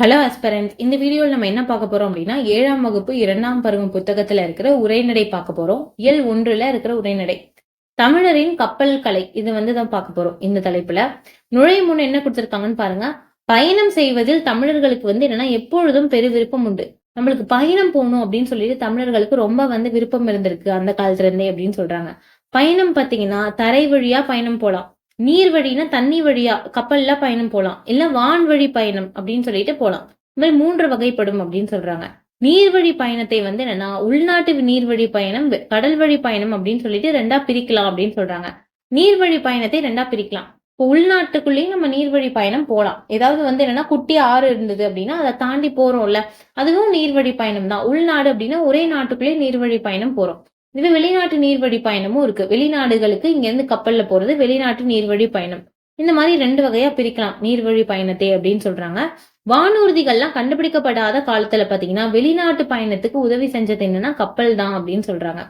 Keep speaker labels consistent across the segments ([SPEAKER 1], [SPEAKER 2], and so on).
[SPEAKER 1] Hello அஸ்பரன்ஸ் இந்த வீடியோவில் நம்ம என்ன பார்க்க போறோம் அப்படின்னா ஏழாம் வகுப்பு இரண்டாம் பருவம் புத்தகத்தில் இருக்கிற உரைநடை பார்க்க போறோம். இயல் ஒன்றுல இருக்கிற உரைநடை. தமிழரின் கப்பல் கலை இது வந்து தான் பார்க்க போறோம் இந்த தலைப்புல. நுழையும் முன் என்ன கொடுத்துருக்காங்கன்னு பாருங்க. பயணம் செய்வதில் தமிழர்களுக்கு வந்து என்னன்னா எப்பொழுதும் பெரு விருப்பம் உண்டு. நம்மளுக்கு பயணம் போகணும் அப்படின்னு சொல்லிட்டு தமிழர்களுக்கு ரொம்ப வந்து விருப்பம் இருந்திருக்கு அந்த காலத்துல இருந்தே அப்படின்னு சொல்றாங்க. பயணம் பாத்தீங்கன்னா தரை வழியா பயணம் போலாம். நீர் வழினா தண்ணி வழியா கப்பல்ல பயணம் போகலாம் இல்ல வான்வழி பயணம் அப்படின்னு சொல்லிட்டு போலாம். இந்த மாதிரி மூன்று வகைப்படும் அப்படின்னு சொல்றாங்க. நீர்வழி பயணத்தை வந்து என்னன்னா உள்நாட்டு நீர்வழி பயணம் கடல் வழி பயணம் அப்படின்னு சொல்லிட்டு ரெண்டா பிரிக்கலாம் அப்படின்னு சொல்றாங்க. நீர்வழி பயணத்தை ரெண்டா பிரிக்கலாம். இப்போ உள்நாட்டுக்குள்ளேயும் நம்ம நீர்வழி பயணம் போகலாம் ஏதாவது வந்து என்னன்னா குட்டி ஆறு இருந்தது அப்படின்னா அதை தாண்டி போறோம்ல. அதுவும் நீர்வழி பயணம் தான் உள்நாடு அப்படின்னா ஒரே நாட்டுக்குள்ளேயே நீர்வழி பயணம் போறோம். இதுவே வெளிநாட்டு நீர்வழி பயணமும் இருக்கு. வெளிநாடுகளுக்கு இங்கேருந்து கப்பல்ல போறது வெளிநாட்டு நீர்வழி பயணம். இந்த மாதிரி ரெண்டு வகையா பிரிக்கலாம். நீர்வழி பயணத்தை அப்படின்னு சொல்றாங்க. வானூர்திகள்லாம் கண்டுபிடிக்கப்படாத காலத்துல பாத்தீங்கன்னா வெளிநாட்டு பயணத்துக்கு உதவி செஞ்சது என்னன்னா கப்பல் தான் அப்படின்னு சொல்றாங்க.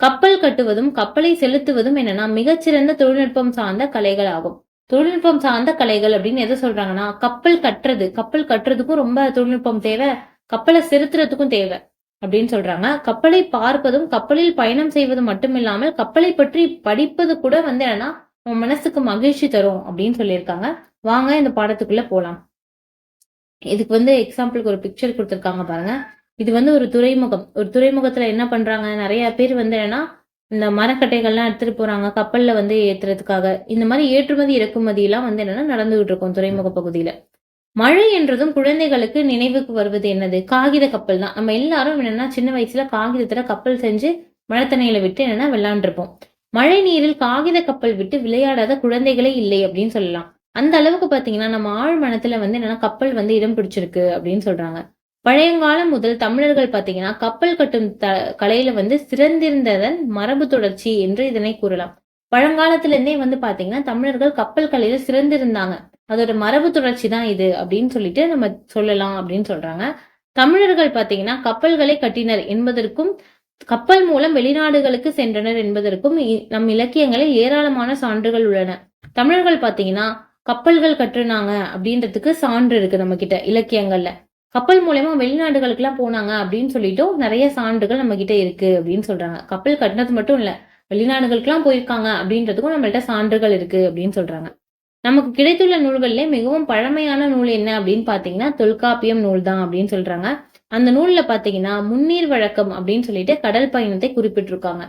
[SPEAKER 1] கப்பல் கட்டுவதும் கப்பலை செலுத்துவதும் என்னன்னா மிகச்சிறந்த தொழில்நுட்பம் சார்ந்த கலைகள் ஆகும். தொழில்நுட்பம் சார்ந்த கலைகள் அப்படின்னு எதை சொல்றாங்கன்னா கப்பல் கட்டுறது. கப்பல் கட்டுறதுக்கும் ரொம்ப தொழில்நுட்பம் தேவை. கப்பலை செலுத்துறதுக்கும் தேவை. அப்படின்னு சொல்றாங்க. கப்பலை பார்ப்பதும் கப்பலில் பயணம் செய்வது மட்டும் இல்லாமல் கப்பலை பற்றி படிப்பது கூட வந்து என்னன்னா உன் மனசுக்கு மகிழ்ச்சி தரும் அப்படின்னு சொல்லியிருக்காங்க. வாங்க இந்த பாடத்துக்குள்ள போலாம். இதுக்கு வந்து எக்ஸாம்பிளுக்கு ஒரு பிக்சர் கொடுத்துருக்காங்க பாருங்க. இது வந்து ஒரு துறைமுகம். ஒரு துறைமுகத்துல என்ன பண்றாங்க? நிறைய பேர் வந்து என்னன்னா இந்த மரக்கட்டைகள்லாம் எடுத்துட்டு போறாங்க கப்பல்ல வந்து ஏத்துறதுக்காக. இந்த மாதிரி ஏற்றுமதி இறக்குமதி எல்லாம் வந்து என்னன்னா நடந்துகிட்டு இருக்கும் துறைமுக பகுதியில. மழை என்றதும் குழந்தைகளுக்கு நினைவுக்கு வருவது என்னது? காகித கப்பல் தான். நம்ம எல்லாரும் என்னன்னா சின்ன வயசுல காகிதத்துல கப்பல் செஞ்சு மழைத்தண்ணியில விட்டு என்னன்னா விளையாண்டுருப்போம். மழை நீரில் காகித கப்பல் விட்டு விளையாடாத குழந்தைகளே இல்லை அப்படின்னு சொல்லலாம். அந்த அளவுக்கு பாத்தீங்கன்னா நம்ம ஆழ் மனத்துல வந்து என்னன்னா கப்பல் வந்து இடம் பிடிச்சிருக்கு அப்படின்னு சொல்றாங்க. பழையங்காலம் முதல் தமிழர்கள் பாத்தீங்கன்னா கப்பல் கட்டும் த கலையில வந்து சிறந்திருந்ததன் மரபு தொடர்ச்சி என்று இதனை கூறலாம். பழங்காலத்துல இருந்தே வந்து பாத்தீங்கன்னா தமிழர்கள் கப்பல் கலையில சிறந்திருந்தாங்க. அதோட மரபு தொடர்ச்சி தான் இது அப்படின்னு சொல்லிட்டு நம்ம சொல்லலாம் அப்படின்னு சொல்றாங்க. தமிழர்கள் பாத்தீங்கன்னா கப்பல்களை கட்டினர் என்பதற்கும் கப்பல் மூலம் வெளிநாடுகளுக்கு சென்றனர் என்பதற்கும் இ- நம் இலக்கியங்களில் ஏராளமான சான்றுகள் உள்ளன. தமிழர்கள் பாத்தீங்கன்னா கப்பல்கள் கட்டுனாங்க அப்படின்றதுக்கு சான்று இருக்கு நம்ம கிட்ட இலக்கியங்கள்ல. கப்பல் மூலயமா வெளிநாடுகளுக்கு எல்லாம் போனாங்க அப்படின்னு சொல்லிட்டும் நிறைய சான்றுகள் நம்ம கிட்ட இருக்கு அப்படின்னு சொல்றாங்க. கப்பல் கட்டினது மட்டும் இல்ல வெளிநாடுகளுக்கு எல்லாம் போயிருக்காங்க அப்படின்றதுக்கும் நம்மள்ட்ட சான்றுகள் இருக்கு அப்படின்னு சொல்றாங்க. நமக்கு கிடைத்துள்ள நூல்களிலே மிகவும் பழமையான நூல் என்ன அப்படின்னு பார்த்தீங்கன்னா தொல்காப்பியம் நூல் தான் அப்படின்னு சொல்றாங்க. அந்த நூல்ல பாத்தீங்கன்னா முன்னீர் வழக்கம் அப்படின்னு சொல்லிட்டு கடல் பயணத்தை குறிப்பிட்டிருக்காங்க.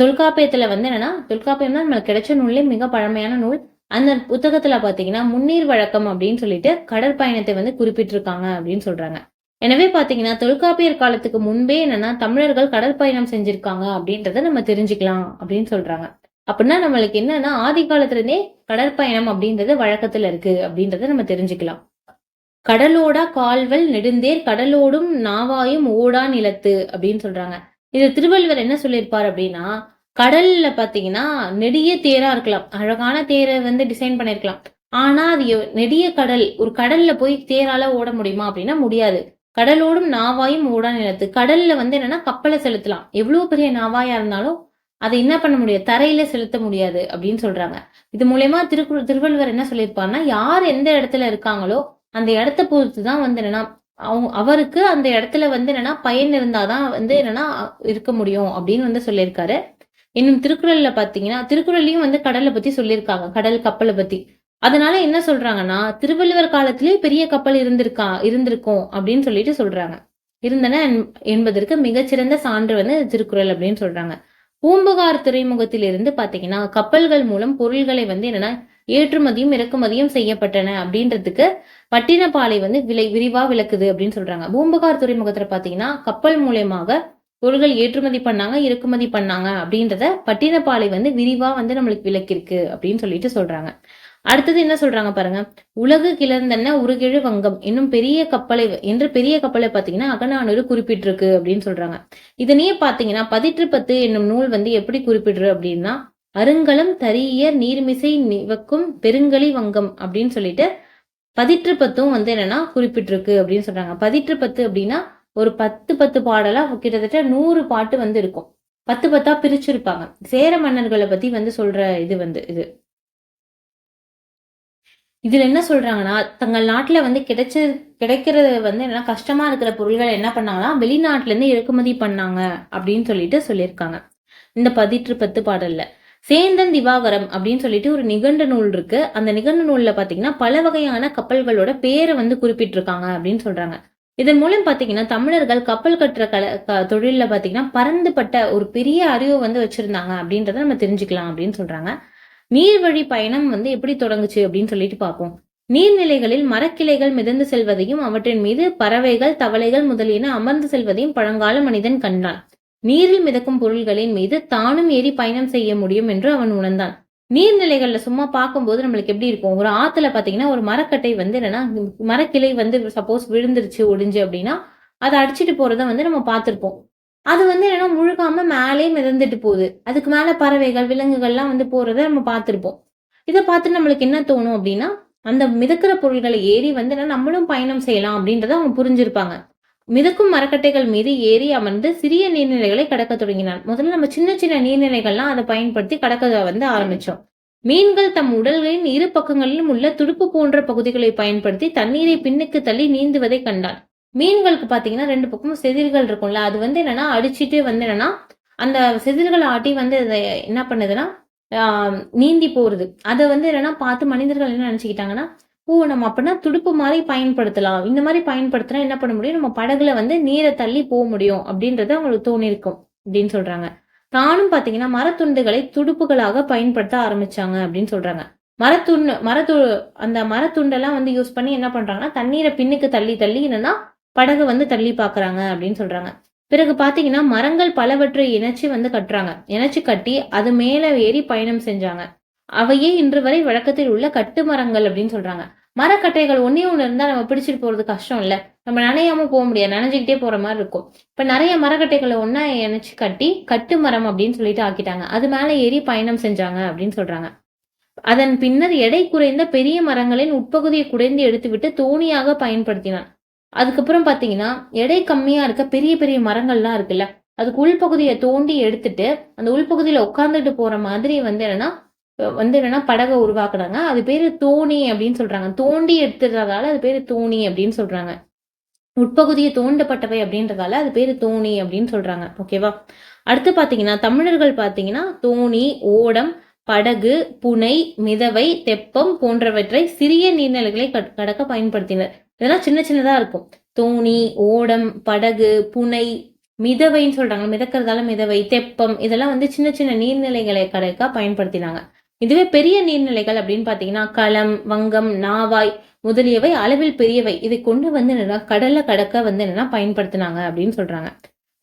[SPEAKER 1] தொல்காப்பியத்துல வந்து என்னன்னா தொல்காப்பியம் தான் நம்மளுக்கு கிடைச்ச நூல்லே மிக பழமையான நூல். அந்த புத்தகத்துல பாத்தீங்கன்னா முன்னீர் வழக்கம் அப்படின்னு சொல்லிட்டு கடற்பயணத்தை வந்து குறிப்பிட்டிருக்காங்க அப்படின்னு சொல்றாங்க. எனவே பாத்தீங்கன்னா தொல்காப்பியர் காலத்துக்கு முன்பே என்னன்னா தமிழர்கள் கடற்பயணம் செஞ்சிருக்காங்க அப்படின்றத நம்ம தெரிஞ்சுக்கலாம் அப்படின்னு சொல்றாங்க. அப்படின்னா நம்மளுக்கு என்னன்னா ஆதி காலத்துல இருந்தே கடற்பயணம் அப்படின்றது வழக்கத்துல இருக்கு அப்படின்றத நம்ம தெரிஞ்சுக்கலாம். கடலோடா கால்வல் நெடுந்தேர் கடலோடும் நாவாயும் ஓடா நிலத்து அப்படின்னு சொல்றாங்க. இது திருவள்ளுவர் என்ன சொல்லியிருப்பார் அப்படின்னா கடல்ல பாத்தீங்கன்னா நெடிய தேரா இருக்கலாம். அழகான தேரை வந்து டிசைன் பண்ணிருக்கலாம் ஆனா அது நெடிய கடல் ஒரு கடல்ல போய் தேரால ஓட முடியுமா அப்படின்னா முடியாது. கடலோடும் நாவாயும் ஓடா நிலத்து. கடல்ல வந்து என்னன்னா கப்பலை செலுத்தலாம். எவ்வளவு பெரிய நாவாயா இருந்தாலும் அதை என்ன பண்ண முடியாது தரையில செலுத்த முடியாது அப்படின்னு சொல்றாங்க. இது மூலயமா திருக்கு திருவள்ளுவர் என்ன சொல்லியிருப்பாருன்னா யார் எந்த இடத்துல இருக்காங்களோ அந்த இடத்த பொறுத்து தான் வந்து என்னன்னா அவங்க அவருக்கு அந்த இடத்துல வந்து என்னன்னா பயன் இருந்தாதான் வந்து என்னன்னா இருக்க முடியும் அப்படின்னு வந்து சொல்லியிருக்காரு. இன்னும் திருக்குறள்ல பாத்தீங்கன்னா திருக்குறள்லயும் வந்து கடலை பத்தி சொல்லியிருக்காங்க கடல் கப்பலை பத்தி. அதனால என்ன சொல்றாங்கன்னா திருவள்ளுவர் காலத்திலே பெரிய கப்பல் இருந்திருக்கா இருந்திருக்கும் அப்படின்னு சொல்லிட்டு சொல்றாங்க. இருந்தன என்- என்பதற்கு மிகச்சிறந்த சான்று வந்து திருக்குறள் அப்படின்னு சொல்றாங்க. பூம்புகார் துறைமுகத்தில் இருந்து பாத்தீங்கன்னா கப்பல்கள் மூலம் பொருள்களை வந்து என்னன்னா ஏற்றுமதியும் இறக்குமதியும் செய்யப்பட்டன அப்படின்றதுக்கு பட்டினப்பாலை வந்து விலை விரிவா விளக்குது அப்படின்னு சொல்றாங்க. பூம்புகார் துறைமுகத்துல பாத்தீங்கன்னா கப்பல் மூலயமாக பொருள்கள் ஏற்றுமதி பண்ணாங்க இறக்குமதி பண்ணாங்க அப்படின்றத பட்டினப்பாலை வந்து விரிவா வந்து நம்மளுக்கு விளக்கிருக்கு அப்படின்னு சொல்லிட்டு சொல்றாங்க. அடுத்தது என்ன சொல்றாங்க பாருங்க. உலகு கிளர்ந்தன உருகிழு வங்கம் என்னும் பெரிய கப்பலை என்று பெரிய கப்பலை பாத்தீங்கன்னா அகநானூறு குறிப்பிட்டிருக்கு அப்படின்னு சொல்றாங்க. இதனையே பாத்தீங்கன்னா பதிற்று பத்து என்னும் நூல் வந்து எப்படி குறிப்பிடுறது அப்படின்னா அருங்கலம் தரியர் நீர்மிசை நிவக்கும் பெருங்கலி வங்கம் அப்படின்னு சொல்லிட்டு பதிற்று பத்தும் வந்து என்னன்னா குறிப்பிட்டிருக்கு அப்படின்னு சொல்றாங்க. பதிற்று பத்து அப்படின்னா ஒரு பத்து பத்து பாடலா கிட்டத்தட்ட நூறு பாட்டு வந்து இருக்கும். பத்து பத்தா பிரிச்சிருப்பாங்க. சேர மன்னர்களை பத்தி வந்து சொல்ற இது வந்து இது. இதில் என்ன சொல்கிறாங்கன்னா தங்கள் நாட்டில் வந்து கிடைச்ச கிடைக்கிறது வந்து என்ன கஷ்டமாக இருக்கிற பொருள்களை என்ன பண்ணாங்கன்னா வெளிநாட்டிலேருந்து இறக்குமதி பண்ணாங்க அப்படின்னு சொல்லிட்டு சொல்லியிருக்காங்க. இந்த பதிற்று பத்து பாடலில். சேந்தன் திவாகரம் அப்படின்னு சொல்லிட்டு ஒரு நிகண்ட நூல் இருக்கு. அந்த நிகண்ட நூலில் பார்த்தீங்கன்னா பல வகையான கப்பல்களோட பேரை வந்து குறிப்பிட்டிருக்காங்க அப்படின்னு சொல்கிறாங்க இதன் மூலம் பார்த்தீங்கன்னா தமிழர்கள் கப்பல் கட்டுற கல க- தொழிலில் பார்த்தீங்கன்னா பறந்துபட்ட ஒரு பெரிய அறிவை வந்து வச்சுருந்தாங்க அப்படின்றத நம்ம தெரிஞ்சுக்கலாம் அப்படின்னு சொல்கிறாங்க நீர்வழி பயணம் வந்து எப்படி தொடங்குச்சு அப்படின்னு சொல்லிட்டு பார்ப்போம். நீர்நிலைகளில் மரக்கிளைகள் மிதந்து செல்வதையும் அவற்றின் மீது பறவைகள் தவளைகள் முதலியன அமர்ந்து செல்வதையும் பழங்கால மனிதன் கண்டான். நீரில் மிதக்கும் பொருள்களின் மீது தானும் ஏறி பயணம் செய்ய முடியும் என்று அவன் உணர்ந்தான். நீர்நிலைகள்ல சும்மா பார்க்கும்போது நம்மளுக்கு எப்படி இருக்கும்? ஒரு ஆத்துல பாத்தீங்கன்னா ஒரு மரக்கட்டை வந்து என்னன்னா மரக்கிளை வந்து சப்போஸ் விழுந்துருச்சு ஒடிஞ்சு அப்படின்னா அதை அடிச்சிட்டு போறத வந்து நம்ம பார்த்திருப்போம். அது வந்து என்னன்னா முழுகாம மேலே மிதந்துட்டு போகுது. அதுக்கு மேல பறவைகள் விலங்குகள்லாம் வந்து போறத நம்ம பார்த்துருப்போம். இதை பார்த்து நம்மளுக்கு என்ன தோணும் அப்படின்னா அந்த மிதக்கிற பொருள்களை ஏறி வந்து என்ன நம்மளும் பயணம் செய்யலாம் அப்படின்றத அவங்க புரிஞ்சிருப்பாங்க. மிதக்கும் மரக்கட்டைகள் மீது ஏறி அமர்ந்து சிறிய நீர்நிலைகளை கடக்க தொடங்கினார் முதல்ல நம்ம சின்ன சின்ன நீர்நிலைகள்லாம் அதை பயன்படுத்தி கடக்க வந்து ஆரம்பிச்சோம். மீன்கள் தம் உடல்களின் இரு பக்கங்களிலும் உள்ள துடுப்பு போன்ற பகுதிகளை பயன்படுத்தி தண்ணீரை பின்னுக்கு தள்ளி நீந்துவதை கண்டான் மீன்களுக்கு பார்த்தீங்கன்னா ரெண்டு பக்கமும் செதில்கள் இருக்கும்ல. அது வந்து என்னன்னா அடிச்சிட்டு வந்து என்னன்னா அந்த செதில்களை ஆட்டி வந்து அதை என்ன பண்ணுதுன்னா நீந்தி போறது. அதை வந்து என்னன்னா பார்த்து மனிதர்கள் என்ன நினச்சிக்கிட்டாங்கன்னா ஓ நம்ம அப்படின்னா துடுப்பு மாதிரி பயன்படுத்தலாம். இந்த மாதிரி பயன்படுத்தினா என்ன பண்ண முடியும்? நம்ம படகுல வந்து நீரை தள்ளி போக முடியும். அப்படின்றது அவங்களுக்கு தோணிருக்கும் அப்படின்னு சொல்றாங்க. தானும் பார்த்தீங்கன்னா மரத்துண்டுகளை துடுப்புகளாக பயன்படுத்த ஆரம்பிச்சாங்க அப்படின்னு சொல்றாங்க. மரத்துண்டு மரத்து அந்த மரத்துண்டெல்லாம் வந்து யூஸ் பண்ணி என்ன பண்றாங்கன்னா தண்ணீரை பின்னுக்கு தள்ளி தள்ளி என்னன்னா படகு வந்து தள்ளி பார்க்குறாங்க அப்படின்னு சொல்கிறாங்க பிறகு பார்த்தீங்கன்னா மரங்கள் பலவற்றை இணைச்சி வந்து கட்டுறாங்க. இணைச்சி கட்டி அது மேலே ஏறி பயணம் செஞ்சாங்க. அவையே இன்று வரை வழக்கத்தில் உள்ள கட்டு மரங்கள் அப்படின்னு சொல்கிறாங்க மரக்கட்டைகள் ஒன்றே ஒன்று இருந்தால் நம்ம பிடிச்சிட்டு போகிறது கஷ்டம் இல்லை. நம்ம நனையாம போக முடியாது. நனைஞ்சிக்கிட்டே போகிற மாதிரி இருக்கும். இப்போ நிறைய மரக்கட்டைகளை ஒன்றா இணைச்சி கட்டி கட்டு மரம் அப்படின்னு சொல்லிட்டு ஆக்கிட்டாங்க. அது மேலே ஏறி பயணம் செஞ்சாங்க அப்படின்னு சொல்கிறாங்க அதன் பின்னர் எடை குறைந்த பெரிய மரங்களின் உட்பகுதியை குடைந்து எடுத்துவிட்டு தோணியாக பயன்படுத்தினான். அதுக்கப்புறம் பார்த்தீங்கன்னா எடை கம்மியாக இருக்க பெரிய பெரிய மரங்கள்லாம் இருக்குல்ல அதுக்கு உள்பகுதியை தோண்டி எடுத்துட்டு அந்த உள்பகுதியில் உட்காந்துட்டு போகிற மாதிரி வந்து என்னன்னா வந்து என்னன்னா படகை உருவாக்குறாங்க. அது பேர் தோணி அப்படின்னு சொல்கிறாங்க தோண்டி எடுத்துடுறதால அது பேர் தோணி அப்படின்னு சொல்கிறாங்க உட்பகுதியை தோண்டப்பட்டவை அப்படின்றதால அது பேர் தோணி அப்படின்னு சொல்கிறாங்க ஓகேவா அடுத்து பார்த்தீங்கன்னா தமிழர்கள் பார்த்தீங்கன்னா தோணி ஓடம் படகு புனை மிதவை தெப்பம் போன்றவற்றை சிறிய நீர்நிலைகளை கட்- கடக்க பயன்படுத்தினர். இதெல்லாம் சின்ன சின்னதா இருக்கும். தோணி ஓடம் படகு புனை மிதவைன்னு சொல்றாங்க. மிதக்கிறதால மிதவை தெப்பம் இதெல்லாம் வந்து சின்ன சின்ன நீர்நிலைகளை கடைக்கா பயன்படுத்தினாங்க. இதுவே பெரிய நீர்நிலைகள் அப்படின்னு பாத்தீங்கன்னா களம் வங்கம் நாவாய் முதலியவை அளவில் பெரியவை. இதை கொண்டு வந்து என்னன்னா கடல்ல கடக்க வந்து என்னன்னா பயன்படுத்தினாங்க அப்படின்னு சொல்றாங்க.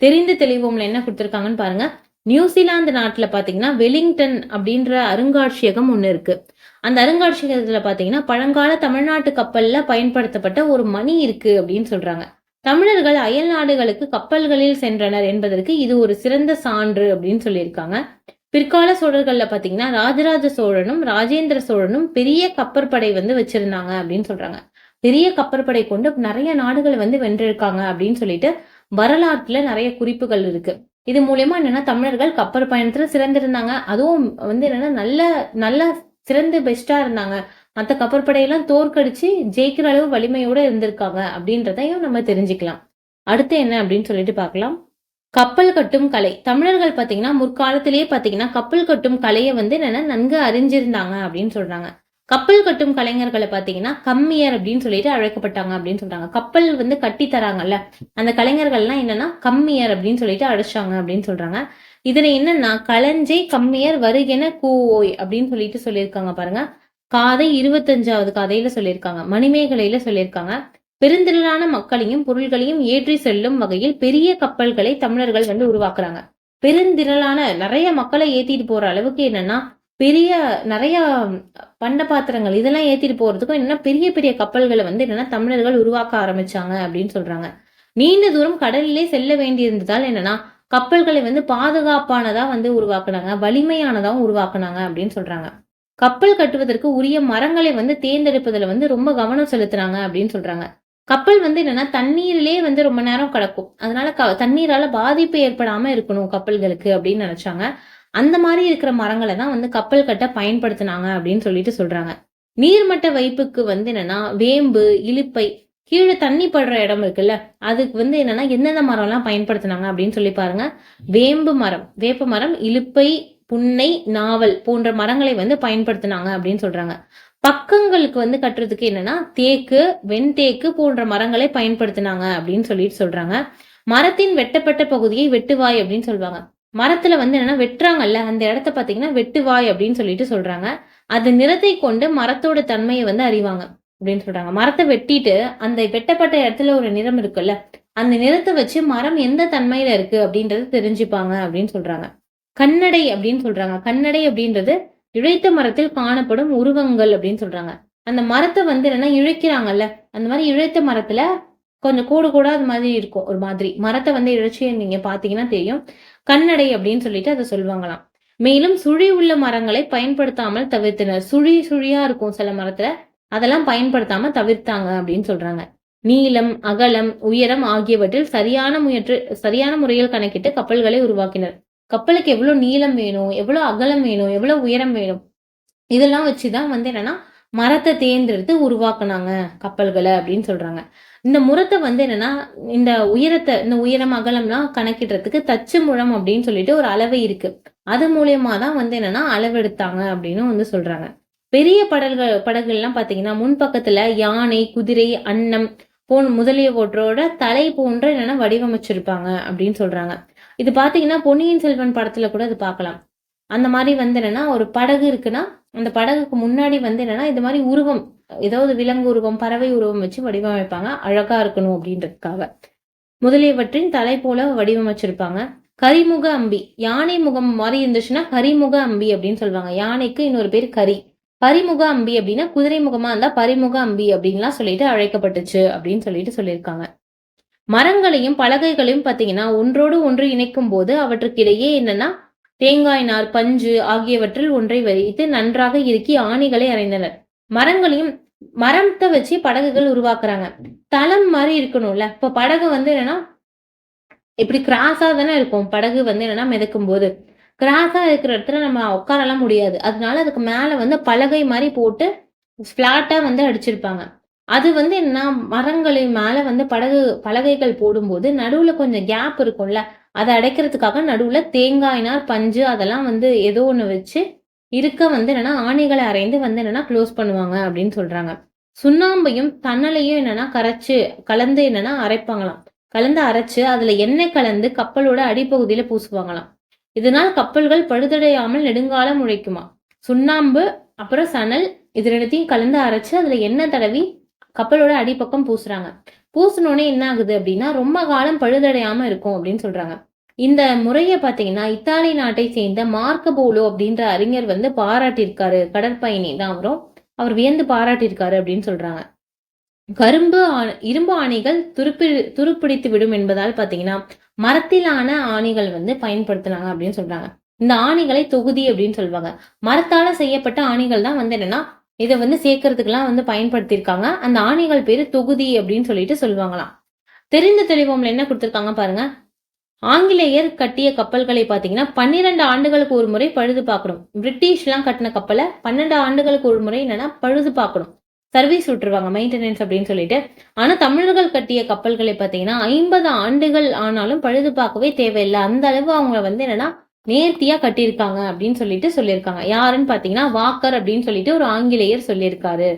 [SPEAKER 1] தெரிந்து தெளிவோம்ல என்ன கொடுத்துருக்காங்கன்னு பாருங்க. நியூசிலாந்து நாட்டுல பாத்தீங்கன்னா வெலிங்டன் அப்படின்ற அருங்காட்சியகம் ஒண்ணு இருக்கு. அந்த அருங்காட்சியகத்தில் பார்த்தீங்கன்னா பழங்கால தமிழ்நாட்டு கப்பலில் பயன்படுத்தப்பட்ட ஒரு மணி இருக்கு அப்படின்னு சொல்றாங்க. தமிழர்கள் அயல் நாடுகளுக்கு கப்பல்களில் சென்றனர் என்பதற்கு இது ஒரு சிறந்த சான்று அப்படின்னு சொல்லியிருக்காங்க. பிற்கால சோழர்கள்ல பாத்தீங்கன்னா ராஜராஜ சோழனும் ராஜேந்திர சோழனும் பெரிய கப்பற்படை வந்து வச்சிருந்தாங்க அப்படின்னு சொல்றாங்க. பெரிய கப்பற்படை கொண்டு நிறைய நாடுகள் வந்து வென்றிருக்காங்க அப்படின்னு சொல்லிட்டு வரலாற்றுல நிறைய குறிப்புகள் இருக்கு. இது மூலயமா என்னன்னா தமிழர்கள் கப்பற் பயணத்துல சிறந்திருந்தாங்க. அதுவும் வந்து என்னன்னா நல்ல நல்ல சிறந்து பெஸ்டா இருந்தாங்க. மற்ற கப்பற்படையெல்லாம் தோற்கடிச்சு ஜெயிக்கிற அளவு வலிமையோட இருந்திருக்காங்க அப்படின்றதையும் நம்ம தெரிஞ்சுக்கலாம். அடுத்து என்ன அப்படின்னு சொல்லிட்டு பார்க்கலாம். கப்பல் கட்டும் கலை. தமிழர்கள் பார்த்தீங்கன்னா முற்காலத்திலேயே பார்த்தீங்கன்னா கப்பல் கட்டும் கலையை வந்து என்னென்னா நன்கு அறிஞ்சிருந்தாங்க அப்படின்னு சொல்றாங்க. கப்பல் கட்டும் கலைஞர்களை பார்த்தீங்கன்னா கம்மியர் அப்படின்னு சொல்லிட்டு அழைக்கப்பட்டாங்க அப்படின்னு சொல்றாங்க. கப்பல் வந்து கட்டி தராங்கல்ல அந்த கலைஞர்கள்லாம் என்னன்னா கம்மியர் அப்படின்னு சொல்லிட்டு அழைச்சாங்க அப்படின்னு சொல்றாங்க. இதுல என்னன்னா களஞ்சை கம்மியர் வருகென கூவோய் அப்படின்னு சொல்லிட்டு சொல்லியிருக்காங்க பாருங்க. காதை இருபத்தஞ்சாவது கதையில சொல்லியிருக்காங்க. மணிமேகலையில சொல்லியிருக்காங்க. பெருந்திரளான மக்களையும் பொருள்களையும் ஏற்றி செல்லும் வகையில் பெரிய கப்பல்களை தமிழர்கள் வந்து உருவாக்குறாங்க. பெருந்திரளான நிறைய மக்களை ஏத்திட்டு போற அளவுக்கு என்னன்னா பெரிய நிறைய பண்ட பாத்திரங்கள் இதெல்லாம் ஏத்திட்டு போறதுக்கும் என்னன்னா பெரிய பெரிய கப்பல்களை வந்து என்னன்னா தமிழர்கள் உருவாக்க ஆரம்பிச்சாங்க அப்படின்னு சொல்றாங்க. நீண்ட தூரம் கடலிலே செல்ல வேண்டியிருந்ததால் என்னன்னா கப்பல்களை வந்து பாதுகாப்பானதா வந்து உருவாக்குனாங்க வலிமையானதாகவும் உருவாக்குனாங்க அப்படின்னு சொல்றாங்க. கப்பல் கட்டுவதற்கு உரிய மரங்களை வந்து தேர்ந்தெடுப்பதில் வந்து ரொம்ப கவனம் செலுத்துறாங்க அப்படின்னு சொல்றாங்க. கப்பல் வந்து என்னன்னா தண்ணீரிலே வந்து ரொம்ப நேரம் கிடக்கும். அதனால க- தண்ணீரால பாதிப்பு ஏற்படாம இருக்கணும் கப்பல்களுக்கு அப்படின்னு நினைச்சாங்க. அந்த மாதிரி இருக்கிற மரங்களை தான் வந்து கப்பல் கட்ட பயன்படுத்தினாங்க அப்படின்னு சொல்லிட்டு சொல்றாங்க. நீர்மட்ட வைப்புக்கு வந்து என்னன்னா வேம்பு இலுப்பை கீழே தண்ணி படுற இடம் இருக்குல்ல அதுக்கு வந்து என்னன்னா எந்தெந்த மரம்லாம் பயன்படுத்தினாங்க அப்படின்னு சொல்லி பாருங்க. வேம்பு மரம் வேப்ப மரம் இழுப்பை புன்னை நாவல் போன்ற மரங்களை வந்து பயன்படுத்தினாங்க அப்படின்னு சொல்றாங்க. பக்கங்களுக்கு வந்து கட்டுறதுக்கு என்னன்னா தேக்கு வெண்தேக்கு போன்ற மரங்களை பயன்படுத்தினாங்க அப்படின்னு சொல்லிட்டு சொல்றாங்க. மரத்தின் வெட்டப்பட்ட பகுதியை வெட்டுவாய் அப்படின்னு சொல்லுவாங்க. மரத்துல வந்து என்னன்னா வெட்டுறாங்கல்ல அந்த இடத்த பாத்தீங்கன்னா வெட்டுவாய் அப்படின்னு சொல்லிட்டு சொல்றாங்க. அது நிறத்தை கொண்டு மரத்தோட தன்மையை வந்து அறிவாங்க. அப்படின்னு சொல்றாங்க. மரத்தை வெட்டிட்டு அந்த வெட்டப்பட்ட இடத்துல ஒரு நிறம் இருக்குல்ல அந்த நிறத்தை வச்சு மரம் எந்த தன்மையில இருக்கு அப்படின்றது தெரிஞ்சுப்பாங்க அப்படின்னு சொல்றாங்க. கண்ணடை அப்படின்னு சொல்றாங்க. கண்ணடை அப்படின்றது இழைத்த மரத்தில் காணப்படும் உருவங்கள் அப்படின்னு சொல்றாங்க. அந்த மரத்தை வந்து என்னன்னா இழைக்கிறாங்கல்ல அந்த மாதிரி இழைத்த மரத்துல கொஞ்சம் கூடு கூட அது மாதிரி இருக்கும் ஒரு மாதிரி. மரத்தை வந்து இழைச்சி நீங்க பாத்தீங்கன்னா தெரியும். கண்ணடை அப்படின்னு சொல்லிட்டு அதை சொல்லுவாங்களாம். மேலும் சுழி உள்ள மரங்களை பயன்படுத்தாமல் தவிர்த்தனர். சுழி சுழியா இருக்கும் சில மரத்துல. அதெல்லாம் பயன்படுத்தாம தவிர்த்தாங்க அப்படின்னு சொல்றாங்க. நீளம் அகலம் உயரம் ஆகியவற்றில் சரியான முயற்று சரியான முறையில் கணக்கிட்டு கப்பல்களை உருவாக்கினர். கப்பலுக்கு எவ்வளவு நீளம் வேணும் எவ்வளவு அகலம் வேணும் எவ்வளவு உயரம் வேணும்? இதெல்லாம் வச்சுதான் வந்து என்னன்னா மரத்தை தேர்ந்தெடுத்து உருவாக்குனாங்க கப்பல்களை அப்படின்னு சொல்றாங்க. இந்த முரத்தை வந்து என்னன்னா இந்த உயரத்தை இந்த உயரம் அகலம்லாம் கணக்கிடுறதுக்கு தச்சு முழம் அப்படின்னு சொல்லிட்டு ஒரு அளவு இருக்கு. அது மூலியமா தான் வந்து என்னன்னா அளவெடுத்தாங்க அப்படின்னு வந்து சொல்றாங்க. பெரிய படல்கள் படகுகள்லாம் பார்த்தீங்கன்னா முன்பக்கத்தில் யானை குதிரை அன்னம் போன் முதலியவற்றோட தலை போன்ற என்னென்னா வடிவமைச்சிருப்பாங்க அப்படின்னு சொல்றாங்க. இது பார்த்தீங்கன்னா பொன்னியின் செல்வன் படத்துல கூட இது பார்க்கலாம் அந்த மாதிரி வந்து என்னன்னா ஒரு படகு இருக்குன்னா அந்த படகுக்கு முன்னாடி வந்து என்னன்னா இது மாதிரி உருவம் ஏதாவது விலங்கு உருவம் பறவை உருவம் வச்சு வடிவமைப்பாங்க. அழகா இருக்கணும் அப்படின்றதுக்காக. முதலியவற்றின் தலை போல வடிவமைச்சிருப்பாங்க. கரிமுக அம்பி யானை முகம் மாதிரி இருந்துச்சுன்னா கரிமுக அம்பி அப்படின்னு சொல்லுவாங்க. யானைக்கு இன்னொரு பேர் கரி. பரிமுக அம்பி அப்படின்னா குதிரை முகமா இருந்தா பரிமுக அம்பி அப்படின்லாம் சொல்லிட்டு அழைக்கப்பட்டுச்சு அப்படின்னு சொல்லிட்டு சொல்லியிருக்காங்க. மரங்களையும் பலகைகளையும் பாத்தீங்கன்னா ஒன்றோடு ஒன்று இணைக்கும் போது அவற்றுக்கிடையே என்னன்னா தேங்காய் நார் பஞ்சு ஆகியவற்றில் ஒன்றை வைத்து நன்றாக இறுக்கி ஆணிகளை அறைந்தனர் மரங்களையும் மரத்தை வச்சு படகுகள் உருவாக்குறாங்க. தளம் மாதிரி இருக்கணும்ல. இப்ப படகு வந்து என்னன்னா இப்படி கிராஸா தானே இருக்கும். படகு வந்து என்னன்னா மிதக்கும் போது கிராஸா இருக்கிற இடத்துல நம்ம உட்காரலாம் முடியாது. அதனால அதுக்கு மேல வந்து பலகை மாதிரி போட்டு ஃப்ளாட்டாக வந்து அடிச்சிருப்பாங்க. அது வந்து என்ன மரங்களின் மேல வந்து படகு பலகைகள் போடும்போது நடுவுல கொஞ்சம் கேப் இருக்கும்ல அதை அடைக்கிறதுக்காக நடுவுல தேங்காய்னார் பஞ்சு அதெல்லாம் வந்து ஏதோ ஒன்று வச்சு இருக்க வந்து என்னன்னா ஆணைகளை அரைந்து வந்து என்னன்னா க்ளோஸ் பண்ணுவாங்க அப்படின்னு சொல்றாங்க. சுண்ணாம்பையும் தன்னலையும் என்னன்னா கரைச்சு கலந்து என்னன்னா அரைப்பாங்களாம். கலந்து அரைச்சு அதுல எண்ணெய் கலந்து கப்பலோட அடிப்பகுதியில பூசுவாங்களாம். இதனால் கப்பல்கள் பழுதடையாமல் நெடுங்காலம் உழைக்குமா? சுண்ணாம்பு அப்புறம் சணல் இது ரெண்டுத்தையும் கலந்து அரைச்சு அதுல எண்ணெய் தடவி கப்பலோட அடிப்பக்கம் பூசுறாங்க. பூசினோடனே என்ன ஆகுது அப்படின்னா ரொம்ப காலம் பழுதடையாம இருக்கும் அப்படின்னு சொல்றாங்க. இந்த முறையை பார்த்தீங்கன்னா இத்தாலி நாட்டை சேர்ந்த மார்க்க போலோ அப்படின்ற அறிஞர் வந்து பாராட்டியிருக்காரு. கடற்பயணி தான் அவரும். அவர் வியந்து பாராட்டியிருக்காரு அப்படின்னு சொல்றாங்க. கரும்பு இரும்பு ஆணைகள் துருப்பி துருப்பிடித்து விடும் என்பதால் பாத்தீங்கன்னா மரத்திலான ஆணிகள் வந்து பயன்படுத்தினாங்க அப்படின்னு சொல்றாங்க. இந்த ஆணிகளை தொகுதி அப்படின்னு சொல்லுவாங்க. மரத்தால செய்யப்பட்ட ஆணிகள் தான் வந்து என்னன்னா இதை வந்து சேர்க்கறதுக்கெல்லாம் வந்து பயன்படுத்தியிருக்காங்க. அந்த ஆணிகள் பேரு தொகுதி அப்படின்னு சொல்லிட்டு சொல்லுவாங்களாம். தெரிந்த தெளிவம்ல என்ன கொடுத்துருக்காங்க பாருங்க. ஆங்கிலேயர் கட்டிய கப்பல்களை பார்த்தீங்கன்னா பன்னிரெண்டு ஆண்டுகளுக்கு ஒரு முறை பழுது பார்க்கணும். பிரிட்டிஷ்லாம் கட்டின கப்பலை பன்னெண்டு ஆண்டுகளுக்கு ஒரு முறை என்னன்னா பழுது பார்க்கணும். சர்வீஸ் விட்டுருவாங்க மெயின்டெனன்ஸ் அப்படின்னு சொல்லிட்டு. ஆனால் தமிழர்கள் கட்டிய கப்பல்களை பார்த்தீங்கன்னா ஐம்பது ஆண்டுகள் ஆனாலும் பழுது பார்க்கவே தேவையில்லை. அந்த அளவு அவங்க வந்து என்னன்னா நேர்த்தியாக கட்டியிருக்காங்க அப்படின்னு சொல்லிட்டு சொல்லியிருக்காங்க. யாருன்னு பார்த்தீங்கன்னா வாக்கர் அப்படின்னு சொல்லிட்டு ஒரு ஆங்கிலேயர் சொல்லியிருக்காரு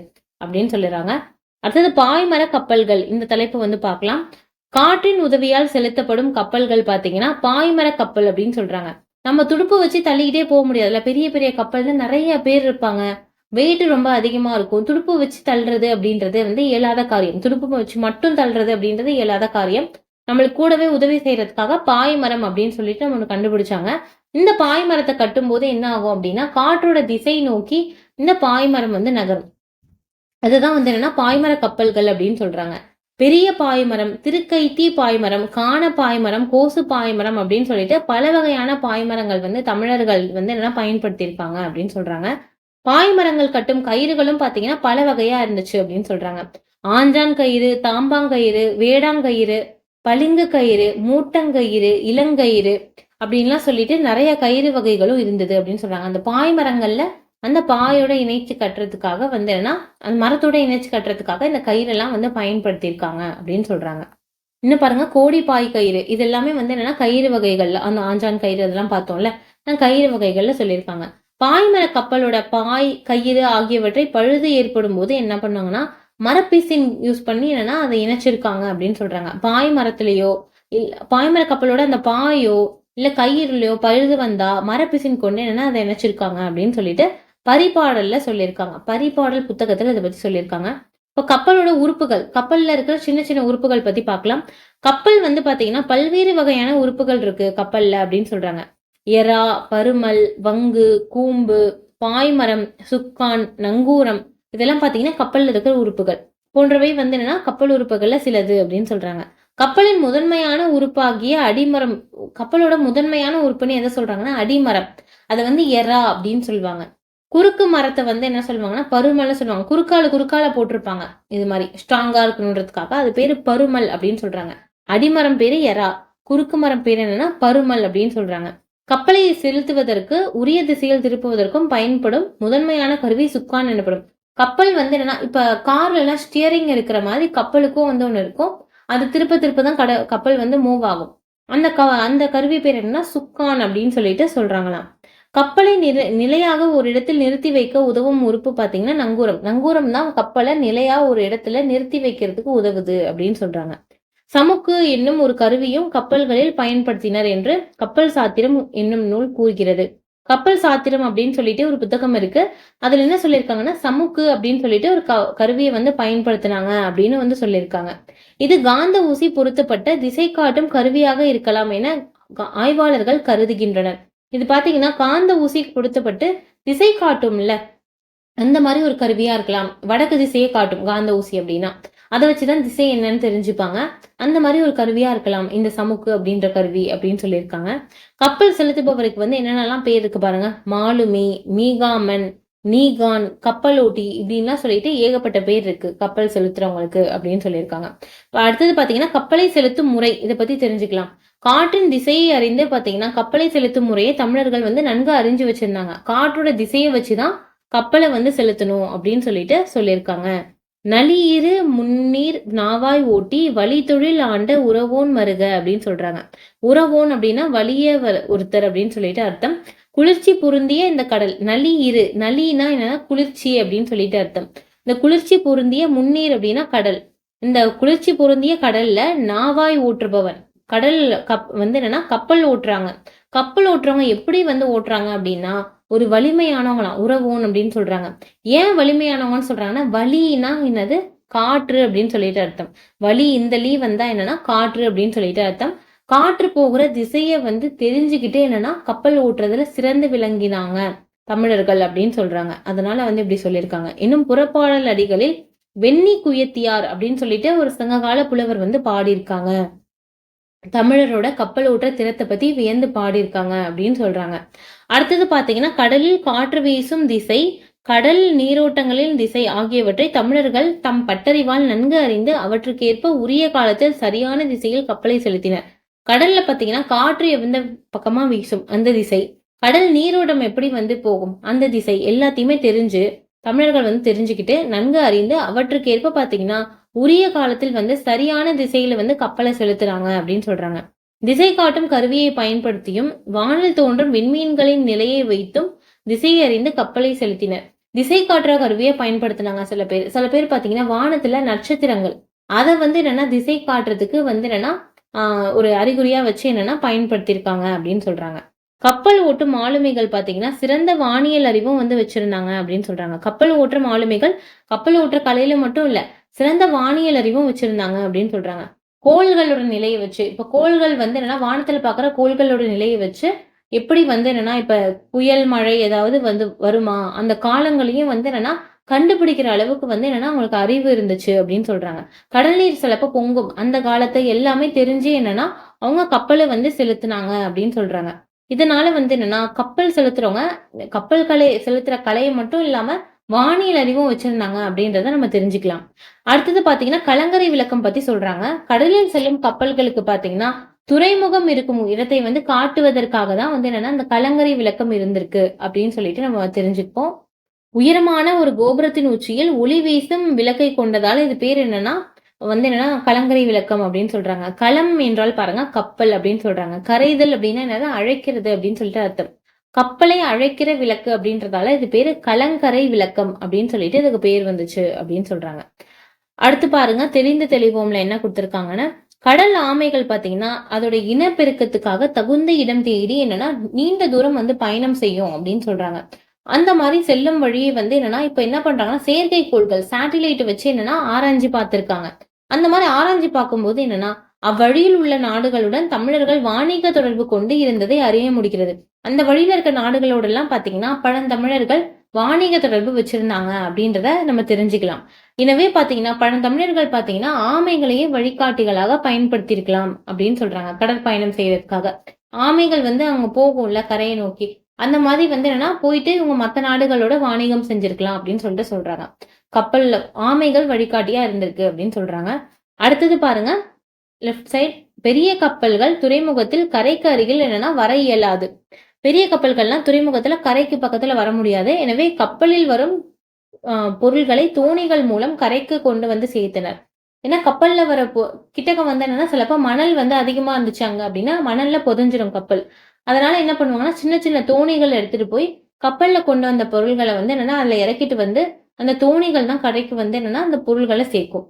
[SPEAKER 1] அப்படின்னு சொல்லிடுறாங்க அடுத்தது பாய்மர கப்பல்கள். இந்த தலைப்பு வந்து பார்க்கலாம். காற்றின் உதவியால் செலுத்தப்படும் கப்பல்கள் பார்த்தீங்கன்னா பாய்மர கப்பல் அப்படின்னு சொல்றாங்க. நம்ம துடுப்பு வச்சு தள்ளிக்கிட்டே போக முடியாதுல்ல. பெரிய பெரிய கப்பல்ல நிறைய பேர் இருப்பாங்க. வெயிட் ரொம்ப அதிகமாக இருக்கும். துடுப்பு வச்சு தள்ளுறது அப்படின்றது வந்து இயலாத காரியம். துடுப்பு வச்சு மட்டும் தள்ளுறது அப்படின்றது இயலாத காரியம். நம்மளுக்கு கூடவே உதவி செய்யறதுக்காக பாய்மரம் அப்படின்னு சொல்லிட்டு நம்ம கண்டுபிடிச்சாங்க. இந்த பாய்மரத்தை கட்டும் போது என்ன ஆகும் அப்படின்னா காற்றோட திசை நோக்கி இந்த பாய்மரம் வந்து நகரும். அதுதான் வந்து என்னன்னா பாய்மர கப்பல்கள் அப்படின்னு சொல்றாங்க. பெரிய பாய்மரம் திருக்கைத்தி பாய்மரம் காண பாய்மரம் கோசு பாய்மரம் அப்படின்னு சொல்லிட்டு பல வகையான பாய்மரங்கள் வந்து தமிழர்கள் வந்து என்னன்னா பயன்படுத்தியிருப்பாங்க அப்படின்னு சொல்றாங்க. பாய்மரங்கள் கட்டும் கயிறுகளும் பாத்தீங்கன்னா பல வகையா இருந்துச்சு அப்படின்னு சொல்றாங்க. ஆஞ்சான் கயிறு தாம்பாங்கயிறு வேடாங்கயிறு பளிங்கு கயிறு மூட்டங்கயிறு இளங்கயிறு அப்படின்லாம் சொல்லிட்டு நிறைய கயிறு வகைகளும் இருந்தது அப்படின்னு சொல்றாங்க. அந்த பாய்மரங்கள்ல அந்த பாயோட இணைச்சு கட்டுறதுக்காக வந்து என்னன்னா அந்த மரத்தோட இணைச்சு கட்டுறதுக்காக இந்த கயிறெல்லாம் வந்து பயன்படுத்தியிருக்காங்க அப்படின்னு சொல்றாங்க. இன்னும் பாருங்க கோடி பாய் கயிறு. இது எல்லாமே வந்து என்னன்னா கயிறு வகைகள்ல அந்த ஆஞ்சான் கயிறு அதெல்லாம் பார்த்தோம்ல கயிறு வகைகள்ல சொல்லியிருக்காங்க. பாய்மர கப்பலோட பாய் கயிறு ஆகியவற்றை பழுது ஏற்படும் போது என்ன பண்ணுவாங்கன்னா மரப்பீசின் யூஸ் பண்ணி என்னன்னா அதை இணைச்சிருக்காங்க அப்படின்னு சொல்றாங்க. பாய் மரத்திலேயோ பாய்மர கப்பலோட அந்த பாயோ இல்ல கயிறுலையோ பழுது வந்தா மரப்பிசின் கொண்டு என்னன்னா அதை இணைச்சிருக்காங்க அப்படின்னு சொல்லிட்டு பரிபாடல்ல சொல்லியிருக்காங்க. பரிபாடல் புத்தகத்துல இதை பத்தி சொல்லியிருக்காங்க. இப்போ கப்பலோட உறுப்புகள் கப்பல்ல இருக்கிற சின்ன சின்ன உறுப்புகள் பத்தி பார்க்கலாம். கப்பல் வந்து பாத்தீங்கன்னா பல்வேறு வகையான உறுப்புகள் இருக்கு கப்பல்ல அப்படின்னு சொல்றாங்க. எரா பருமல் வங்கு கூம்பு பாய்மரம் சுக்கான் நங்கூரம். இதெல்லாம் பார்த்தீங்கன்னா கப்பலில் இருக்கிற உறுப்புகள். போன்றவை வந்து என்னன்னா கப்பல் உறுப்புகள்ல சிலது அப்படின்னு சொல்றாங்க. கப்பலின் முதன்மையான உறுப்பாகிய அடிமரம் கப்பலோட முதன்மையான உறுப்புன்னு எதை சொல்றாங்கன்னா அடிமரம். அதை வந்து எரா அப்படின்னு சொல்லுவாங்க. குறுக்கு மரத்தை வந்து என்ன சொல்லுவாங்கன்னா பருமல்னு சொல்லுவாங்க. குறுக்கால குறுக்கால போட்டிருப்பாங்க. இது மாதிரி ஸ்ட்ராங்கா இருக்கணுன்றதுக்காக அது பேரு பருமல் அப்படின்னு சொல்றாங்க. அடிமரம் பேரு எரா குறுக்கு மரம் பேர் என்னன்னா பருமல் அப்படின்னு சொல்றாங்க. கப்பலை செலுத்துவதற்கு உரிய திசையில் திருப்புவதற்கும் பயன்படும் முதன்மையான கருவி சுக்கான் எனப்படும். கப்பல் வந்து என்னன்னா இப்ப கார்ல ஸ்டியரிங் இருக்கிற மாதிரி கப்பலுக்கும் வந்து ஒன்று இருக்கும். அது திருப்ப திருப்ப தான் கட கப்பல் வந்து மூவ் ஆகும். அந்த க அந்த கருவி பேர் என்னன்னா சுக்கான் அப்படின்னு சொல்லிட்டு சொல்றாங்களாம். கப்பலை நிலை நிலையாக ஒரு இடத்தில் நிறுத்தி வைக்க உதவும் உறுப்பு பார்த்தீங்கன்னா நங்கூரம். நங்கூரம் தான் கப்பலை நிலையாக ஒரு இடத்துல நிறுத்தி வைக்கிறதுக்கு உதவுது அப்படின்னு சொல்றாங்க. சமுக்கு என்னும் ஒரு கருவியும் கப்பல்களில் பயன்படுத்தினர் என்று கப்பல் சாத்திரம் என்னும் நூல் கூறுகிறது. கப்பல் சாத்திரம் அப்படின்னு சொல்லிட்டு ஒரு புத்தகம் இருக்கு. அதுல என்ன சொல்லியிருக்காங்கன்னா சமுக்கு அப்படின்னு சொல்லிட்டு ஒரு கருவியை வந்து பயன்படுத்தினாங்க அப்படின்னு வந்து சொல்லியிருக்காங்க. இது காந்த ஊசி பொருத்தப்பட்ட திசை காட்டும் கருவியாக இருக்கலாம் என ஆய்வாளர்கள் கருதுகின்றனர். இது பாத்தீங்கன்னா காந்த ஊசி பொருத்தப்பட்டு திசை காட்டும்ல அந்த மாதிரி ஒரு கருவியா இருக்கலாம். வடக்கு திசையை காட்டும் காந்த ஊசி அப்படின்னா. அதை வச்சு தான் திசை என்னன்னு தெரிஞ்சுப்பாங்க. அந்த மாதிரி ஒரு கருவியா இருக்கலாம். இந்த சமுக்கு அப்படின்ற கருவி அப்படின்னு சொல்லியிருக்காங்க. கப்பல் செலுத்துபவருக்கு வந்து என்னென்னலாம் பேர் இருக்கு பாருங்க. மாலுமி மீகாமன் நீகான் கப்பலோட்டி இப்படின்லாம் சொல்லிட்டு ஏகப்பட்ட பேர் இருக்கு. கப்பல் செலுத்துறவங்களுக்கு அப்படின்னு சொல்லியிருக்காங்க. அடுத்தது பாத்தீங்கன்னா கப்பலை செலுத்தும் முறை இதை பத்தி தெரிஞ்சுக்கலாம். காற்றின் திசையை அறிந்து பாத்தீங்கன்னா கப்பலை செலுத்தும் முறையை தமிழர்கள் வந்து நன்கு அறிஞ்சு வச்சிருந்தாங்க. காற்றோட திசையை வச்சுதான் கப்பலை வந்து செலுத்தணும் அப்படின்னு சொல்லிட்டு சொல்லியிருக்காங்க. நலியிரு முன்னீர் நாவாய் ஓட்டி வழி தொழில் ஆண்ட உறவோன் மருக அப்படின்னு சொல்றாங்க. உறவோன் அப்படின்னா வலிய ஒருத்தர் அப்படின்னு சொல்லிட்டு அர்த்தம். குளிர்ச்சி பொருந்திய இந்த கடல் நலி இரு நலினா என்னன்னா குளிர்ச்சி அப்படின்னு சொல்லிட்டு அர்த்தம். இந்த குளிர்ச்சி பொருந்திய முன்னீர் அப்படின்னா கடல். இந்த குளிர்ச்சி பொருந்திய கடல்ல நாவாய் ஓட்டுபவன். கடல் கப் வந்து என்னன்னா கப்பல் ஓட்டுறாங்க. கப்பல் ஓட்டுறவங்க எப்படி வந்து ஓட்டுறாங்க அப்படின்னா ஒரு வலிமையானவங்களாம் உறவோன் அப்படின்னு சொல்றாங்க. ஏன் வலிமையானவங்கன்னு சொல்றாங்கன்னா வலினா என்னது? காற்று அப்படின்னு சொல்லிட்டு அர்த்தம். வலி இந்த லீ வந்தா என்னன்னா காற்று அப்படின்னு சொல்லிட்டு அர்த்தம். காற்று போகிற திசையை வந்து தெரிஞ்சுக்கிட்டு என்னன்னா கப்பல் ஓட்டுறதுல சிறந்து விளங்கினாங்க தமிழர்கள் அப்படின்னு சொல்றாங்க. அதனால வந்து இப்படி சொல்லியிருக்காங்க. இன்னும் புறப்பாடல் அடிகளில் வெண்ணி குயத்தியார் அப்படின்னு சொல்லிட்டு ஒரு சங்ககால புலவர் வந்து பாடியிருக்காங்க. தமிழரோட கப்பல் ஓட்டுற திறத்தை பத்தி வியந்து பாடியிருக்காங்க அப்படின்னு சொல்றாங்க. அடுத்தது பார்த்தீங்கன்னா கடலில் காற்று வீசும் திசை கடல் நீரோட்டங்களின் திசை ஆகியவற்றை தமிழர்கள் தம் பட்டறிவால் நன்கு அறிந்து அவற்றுக்கேற்ப உரிய காலத்தில் சரியான திசையில் கப்பலை செலுத்தினர். கடல்ல பாத்தீங்கன்னா காற்று எந்த பக்கமா வீசும்? அந்த திசை. கடல் நீரோட்டம் எப்படி வந்து போகும்? அந்த திசை. எல்லாத்தையுமே தெரிஞ்சு தமிழர்கள் வந்து தெரிஞ்சுக்கிட்டு நன்கு அறிந்து அவற்றுக்கேற்ப பாத்தீங்கன்னா உரிய காலத்தில் வந்து சரியான திசையில வந்து கப்பலை செலுத்துறாங்க அப்படின்னு சொல்றாங்க. திசை காட்டும் கருவியை பயன்படுத்தியும் வானில் தோன்றும் விண்மீன்களின் நிலையை வைத்தும் திசையை அறிந்து கப்பலை செலுத்தினர். திசை காட்டுற கருவியை பயன்படுத்தினாங்க சில பேர். சில பேர் பாத்தீங்கன்னா வானத்துல நட்சத்திரங்கள். அதை வந்து என்னன்னா திசை காட்டுறதுக்கு வந்து என்னன்னா ஒரு அறிகுறியா வச்சு என்னன்னா பயன்படுத்தியிருக்காங்க அப்படின்னு சொல்றாங்க. கப்பல் ஓட்டும் ஆளுமைகள் பாத்தீங்கன்னா சிறந்த வானியல் அறிவும் வந்து வச்சிருந்தாங்க அப்படின்னு சொல்றாங்க. கப்பல் ஓட்டுற ஆளுமைகள் கப்பல் ஓட்டுற கலையில மட்டும் இல்ல சிறந்த வானியல் அறிவும் வச்சிருந்தாங்க அப்படின்னு சொல்றாங்க. கோள்களோட நிலையை வச்சு இப்ப கோள்கள் வந்து என்னன்னா வானத்துல பாக்குற கோள்களோட நிலையை வச்சு எப்படி வந்து என்னன்னா இப்ப புயல் மழை ஏதாவது வந்து வருமா? அந்த காலங்களையும் வந்து என்னன்னா கண்டுபிடிக்கிற அளவுக்கு வந்து என்னன்னா அவங்களுக்கு அறிவு இருந்துச்சு அப்படின்னு சொல்றாங்க. கடல் நீர் சிலப்ப பொங்கும். அந்த காலத்தை எல்லாமே தெரிஞ்சு என்னன்னா அவங்க கப்பலை வந்து செலுத்தினாங்க அப்படின்னு சொல்றாங்க. இதனால வந்து என்னன்னா கப்பல் செலுத்துறவங்க கப்பல் கலை செலுத்துற கலையை மட்டும் இல்லாம வானியல் அறிவும் வச்சிருந்தாங்க அப்படின்றத நம்ம தெரிஞ்சுக்கலாம். அடுத்தது பாத்தீங்கன்னா கலங்கரை விளக்கம் பத்தி சொல்றாங்க. கடலில் செல்லும் கப்பல்களுக்கு பாத்தீங்கன்னா துறைமுகம் இருக்கும் இடத்தை வந்து காட்டுவதற்காக தான் வந்து என்னன்னா அந்த கலங்கரை விளக்கம் இருந்திருக்கு அப்படின்னு சொல்லிட்டு நம்ம தெரிஞ்சுப்போம். உயரமான ஒரு கோபுரத்தின் உச்சியில் ஒளி வீசும் விளக்கை கொண்டதால இது பேர் என்னன்னா வந்து என்னன்னா கலங்கரை விளக்கம் அப்படின்னு சொல்றாங்க. களம் என்றால் பாருங்க கப்பல் அப்படின்னு சொல்றாங்க. கரைதல் அப்படின்னா என்னது? அழைக்கிறது அப்படின்னு சொல்லிட்டு அர்த்தம். கப்பலை அழைக்கிற விளக்கு அப்படின்றதால இது பேரு கலங்கரை விளக்கம் அப்படின்னு சொல்லிட்டு இதுக்கு பேர் வந்துச்சு அப்படின்னு சொல்றாங்க. அடுத்து பாருங்க தெளிந்து தெளிவோம்ல என்ன கொடுத்துருக்காங்கன்னா கடல் ஆமைகள் பாத்தீங்கன்னா அதோட இனப்பெருக்கத்துக்காக தகுந்த இடம் தேடி என்னன்னா நீண்ட தூரம் வந்து பயணம் செய்யும் அப்படின்னு சொல்றாங்க. அந்த மாதிரி செல்லும் வழியை வந்து என்னன்னா இப்ப என்ன பண்றாங்கன்னா செயற்கைக்கோள்கள் சேட்டிலைட் வச்சு என்னன்னா ஆராய்ஞ்சு பார்த்திருக்காங்க. அந்த மாதிரி ஆராய்ஞ்சு பார்க்கும்போது என்னன்னா அவ்வழியில் உள்ள நாடுகளுடன் தமிழர்கள் வாணிக தொடர்பு கொண்டு இருந்ததை அறிய முடிகிறது. அந்த வழியில இருக்க நாடுகளோட எல்லாம் பாத்தீங்கன்னா பழந்தமிழர்கள் வாணிக தொடர்பு வச்சிருந்தாங்க அப்படின்றத நம்ம தெரிஞ்சுக்கலாம். எனவே பாத்தீங்கன்னா பழந்தமிழர்கள் பாத்தீங்கன்னா ஆமைகளையே வழிகாட்டிகளாக பயன்படுத்தியிருக்கலாம் அப்படின்னு சொல்றாங்க கடற்பயணம் செய்யறதுக்காக. ஆமைகள் வந்து அவங்க போகும்ல கரையை நோக்கி. அந்த மாதிரி வந்து என்னன்னா போயிட்டு இவங்க மற்ற நாடுகளோட வாணிகம் செஞ்சிருக்கலாம் அப்படின்னு சொல்லிட்டு சொல்றாங்க. கப்பல்ல ஆமைகள் வழிகாட்டியா இருந்திருக்கு அப்படின்னு சொல்றாங்க. அடுத்தது பாருங்க லெஃப்ட் சைட் பெரிய கப்பல்கள் துறைமுகத்தில் கரைக்கு அருகில் என்னன்னா வர இயலாது. பெரிய கப்பல்கள்லாம் துறைமுகத்துல கரைக்கு பக்கத்துல வர முடியாது. எனவே கப்பலில் வரும் பொருள்களை தோணிகள் மூலம் கரைக்கு கொண்டு வந்து சேர்த்தனர். ஏன்னா கப்பல்ல வர பொ கிட்டக்க வந்து என்னன்னா சிலப்ப மணல் வந்து அதிகமா இருந்துச்சு அங்க அப்படின்னா மணல்ல புதஞ்சிடும் கப்பல். அதனால என்ன பண்ணுவாங்கன்னா சின்ன சின்ன தோணிகள் எடுத்துட்டு போய் கப்பல்ல கொண்டு வந்த பொருள்களை வந்து என்னன்னா அதுல இறக்கிட்டு வந்து அந்த தோணிகள் தான் கடைக்கு வந்து என்னன்னா அந்த பொருள்களை சேர்க்கும்.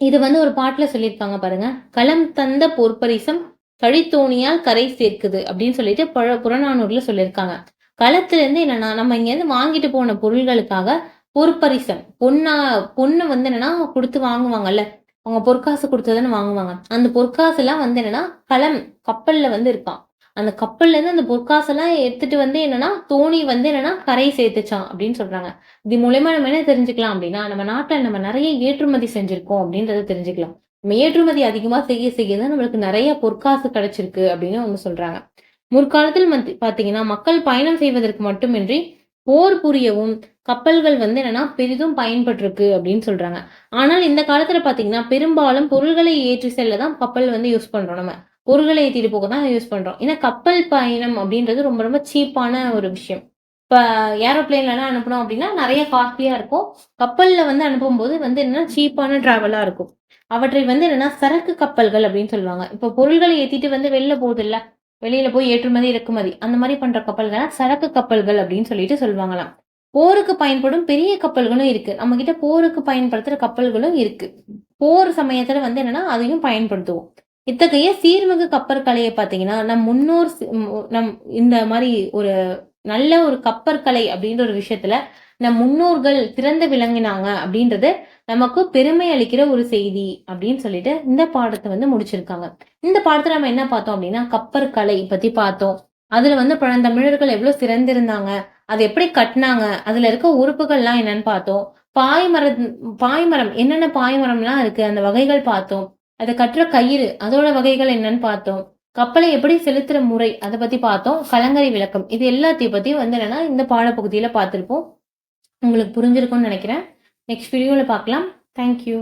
[SPEAKER 1] இது வந்து ஒரு பாட்டில் சொல்லியிருக்காங்க பாருங்க. களம் தந்த பொற்பரிசம் கழித்தோணியால் கரை சேர்க்குது அப்படின்னு சொல்லிட்டு பழ புறநானூர்ல சொல்லியிருக்காங்க. களத்துலேருந்து என்னென்னா என்னன்னா நம்ம இங்கேருந்து வாங்கிட்டு போன பொருள்களுக்காக பொற்பரிசம் பொண்ணா பொண்ணு வந்து என்னன்னா கொடுத்து வாங்குவாங்கல்ல அவங்க பொற்காசு கொடுத்ததுன்னு வாங்குவாங்க. அந்த பொற்காசுலாம் வந்து என்னன்னா களம் கப்பல்ல வந்து இருக்கான் அந்த கப்பல்லேருந்து அந்த பொற்காசெல்லாம் எடுத்துட்டு வந்து என்னன்னா தோணி வந்து என்னன்னா கரை சேர்த்துச்சான் அப்படின்னு சொல்றாங்க. இது மூலயமா நம்ம என்ன தெரிஞ்சுக்கலாம் அப்படின்னா நம்ம நாட்டில் நம்ம நிறைய ஏற்றுமதி செஞ்சிருக்கோம் அப்படின்றத தெரிஞ்சுக்கலாம். நம்ம ஏற்றுமதி அதிகமாக செய்ய செய்ய தான் நம்மளுக்கு நிறைய பொற்காசு கிடைச்சிருக்கு அப்படின்னு அவங்க சொல்றாங்க. முற்காலத்தில் பாத்தீங்கன்னா மக்கள் பயணம் செய்வதற்கு மட்டுமின்றி போர் புரியவும் கப்பல்கள் வந்து என்னன்னா பெரிதும் பயன்பட்டிருக்கு அப்படின்னு சொல்றாங்க. ஆனால் இந்த காலத்துல பாத்தீங்கன்னா பெரும்பாலும் பொருள்களை ஏற்றி செல்லதான் கப்பல் வந்து யூஸ் பண்றோம் நம்ம. பொருள்களை ஏற்றிட்டு போக தான் யூஸ் பண்றோம். ஏன்னா கப்பல் பயணம் அப்படின்றது ரொம்ப ரொம்ப சீப்பான ஒரு விஷயம். இப்போ ஏரோப்ளைன்லலாம் அனுப்பினோம் அப்படின்னா நிறைய காஸ்ட்லியா இருக்கும். கப்பல்ல வந்து அனுப்பும்போது வந்து என்னன்னா சீப்பான ட்ராவலாக இருக்கும். அவற்றை வந்து என்னன்னா சரக்கு கப்பல்கள் அப்படின்னு சொல்லுவாங்க. இப்போ பொருள்களை ஏத்திட்டு வந்து வெளில போகுது இல்லை வெளியில் போய் ஏற்றுமதி இறக்குமதி அந்த மாதிரி பண்ற கப்பல்கள் சரக்கு கப்பல்கள் அப்படின்னு சொல்லிட்டு சொல்லுவாங்களாம். போருக்கு பயன்படும் பெரிய கப்பல்களும் இருக்கு. நம்ம கிட்ட போருக்கு பயன்படுத்துற கப்பல்களும் இருக்கு. போர் சமயத்தில் வந்து என்னன்னா அதையும் பயன்படுத்துவோம். இத்தகைய சீர்மிகு கப்பற்கலையை பார்த்தீங்கன்னா நம் முன்னோர் நம் இந்த மாதிரி ஒரு நல்ல ஒரு கப்பற்கலை அப்படின்ற ஒரு விஷயத்துல நம் முன்னோர்கள் திறந்து விளங்கினாங்க அப்படின்றது நமக்கு பெருமை அளிக்கிற ஒரு செய்தி அப்படின்னு சொல்லிட்டு இந்த பாடத்தை வந்து முடிச்சிருக்காங்க. இந்த பாடத்துல நம்ம என்ன பார்த்தோம் அப்படின்னா கப்பற்கலை பத்தி பார்த்தோம். அதுல வந்து பழந்தமிழர்கள் எவ்வளவு சிறந்திருந்தாங்க அது எப்படி கட்டினாங்க அதுல இருக்க உறுப்புகள்லாம் என்னன்னு பார்த்தோம். பாய்மரம் பாய்மரம் என்னென்ன பாய்மரம்லாம் இருக்கு அந்த வகைகள் பார்த்தோம். அதை கட்டுற கயிறு அதோட வகைகள் என்னன்னு பார்த்தோம். கப்பலை எப்படி செலுத்துற முறை அதை பத்தி பார்த்தோம். கலங்கரை விளக்கம் இது எல்லாத்தையும் பத்தியும் வந்து என்னன்னா இந்த பாடப்பகுதியில பார்த்துருப்போம். உங்களுக்கு புரிஞ்சிருக்கும்னு நினைக்கிறேன். நெக்ஸ்ட் வீடியோவில் பார்க்கலாம். தேங்க்யூ